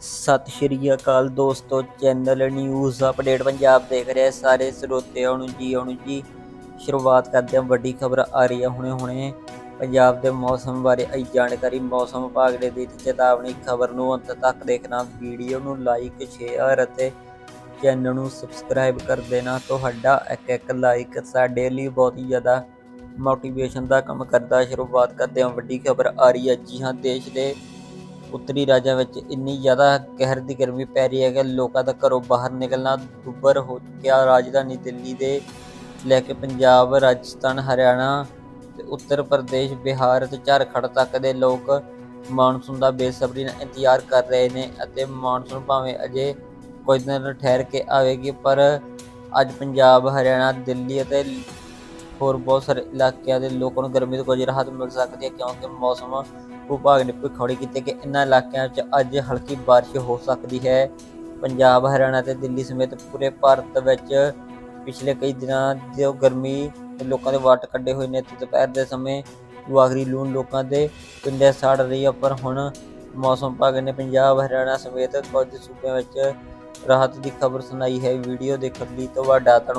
ਸਤਿ ਸ਼੍ਰੀ ਅਕਾਲ ਦੋਸਤੋ channel news update Punjab ਦੇਖ ਰਹੇ ਸਾਰੇ ਸਰੋਤਿਆਂ ਨੂੰ ਜੀ, ਆਉਣ ਜੀ। ਸ਼ੁਰੂਆਤ ਕਰਦੇ ਹਾਂ, ਵੱਡੀ ਖਬਰ ਆ ਰਹੀ ਹੈ ਹੁਣੇ ਹੁਣੇ। ਪੰਜਾਬ ਦੇ ਮੌਸਮ ਬਾਰੇ ਆਈ ਜਾਣਕਾਰੀ, ਮੌਸਮ ਵਿਭਾਗ ਨੇ ਦਿੱਤੀ ਚੇਤਾਵਨੀ ਖਬਰ ਨੂੰ ਅੰਤ ਤੱਕ ਦੇਖਣਾ ਵੀਡੀਓ ਨੂੰ ਲਾਈਕ ਸ਼ੇਅਰ ਅਤੇ ਚੈਨਲ ਨੂੰ ਸਬਸਕ੍ਰਾਈਬ ਕਰ ਦੇਣਾ। ਤੁਹਾਡਾ ਇੱਕ ਇੱਕ ਲਾਈਕ ਸਾਡੇ ਲਈ ਬਹੁਤ ਹੀ ਜ਼ਿਆਦਾ ਮੋਟੀਵੇਸ਼ਨ ਦਾ ਕੰਮ ਕਰਦਾ। ਸ਼ੁਰੂਆਤ ਕਰਦੇ ਹਾਂ, ਵੱਡੀ ਖਬਰ ਆ ਰਹੀ ਹੈ ਜੀ ਹਾਂ, ਦੇਸ਼ ਦੇ ਉੱਤਰੀ ਰਾਜਾਂ ਵਿੱਚ ਇੰਨੀ ਜ਼ਿਆਦਾ ਕਹਿਰ ਦੀ ਗਰਮੀ ਪੈ ਰਹੀ ਹੈ ਕਿ ਲੋਕਾਂ ਦਾ ਘਰੋਂ ਬਾਹਰ ਨਿਕਲਣਾ ਦੁੱਬਰ ਹੋ ਚੁੱਕਿਆ। ਰਾਜਧਾਨੀ ਦਿੱਲੀ ਦੇ ਲੈ ਕੇ ਪੰਜਾਬ, ਰਾਜਸਥਾਨ, ਹਰਿਆਣਾ ਤੇ ਉੱਤਰ ਪ੍ਰਦੇਸ਼, ਬਿਹਾਰ ਅਤੇ ਝਾਰਖੰਡ ਤੱਕ ਦੇ ਲੋਕ ਮਾਨਸੂਨ ਦਾ ਬੇਸਬਰੀ ਨਾਲ ਇੰਤਜ਼ਾਰ ਕਰ ਰਹੇ ਨੇ ਅਤੇ ਮਾਨਸੂਨ ਭਾਵੇਂ ਅਜੇ ਕੁਝ ਦਿਨ ਠਹਿਰ ਕੇ ਆਵੇਗੀ, ਪਰ ਅੱਜ ਪੰਜਾਬ, ਹਰਿਆਣਾ, ਦਿੱਲੀ ਅਤੇ ਹੋਰ ਬਹੁਤ ਸਾਰੇ ਇਲਾਕਿਆਂ ਦੇ ਲੋਕਾਂ ਨੂੰ ਗਰਮੀ ਤੋਂ ਕੁਝ ਰਾਹਤ ਮਿਲ ਸਕਦੀ ਹੈ ਕਿਉਂਕਿ ਮੌਸਮ ਵਿਭਾਗ ਨੇ ਭਵਿੱਖਬਾਣੀ ਕੀਤੀ ਕਿ ਇਨ੍ਹਾਂ ਇਲਾਕਿਆਂ ਵਿੱਚ ਅੱਜ ਹਲਕੀ ਬਾਰਿਸ਼ ਹੋ ਸਕਦੀ ਹੈ। ਪੰਜਾਬ, ਹਰਿਆਣਾ ਤੇ ਦਿੱਲੀ ਸਮੇਤ ਪੂਰੇ ਭਾਰਤ ਵਿੱਚ ਪਿਛਲੇ ਕਈ ਦਿਨਾਂ ਜੋ ਗਰਮੀ ਤੇ ਲੋਕਾਂ ਦੇ ਵਾਟ ਕੱਢੇ ਹੋਏ ਨੇ। ਤੇ ਦੁਪਹਿਰ ਦੇ ਸਮੇਂ ਆਖਰੀ ਲੂਣ ਲੋਕਾਂ ਦੇ ਪਿੰਡੇ ਸਾੜ ਰਹੀ ਹੈ, ਪਰ ਹੁਣ ਮੌਸਮ ਵਿਭਾਗ ਨੇ ਪੰਜਾਬ, ਹਰਿਆਣਾ ਸਮੇਤ ਕੁਝ ਸੂਬਿਆਂ ਵਿੱਚ ਰਾਹਤ ਦੀ ਖਬਰ ਸੁਣਾਈ ਹੈ। ਵੀਡੀਓ ਦੇਖਣ ਲਈ ਤੁਹਾਡਾ ਧੰਨਵਾਦ।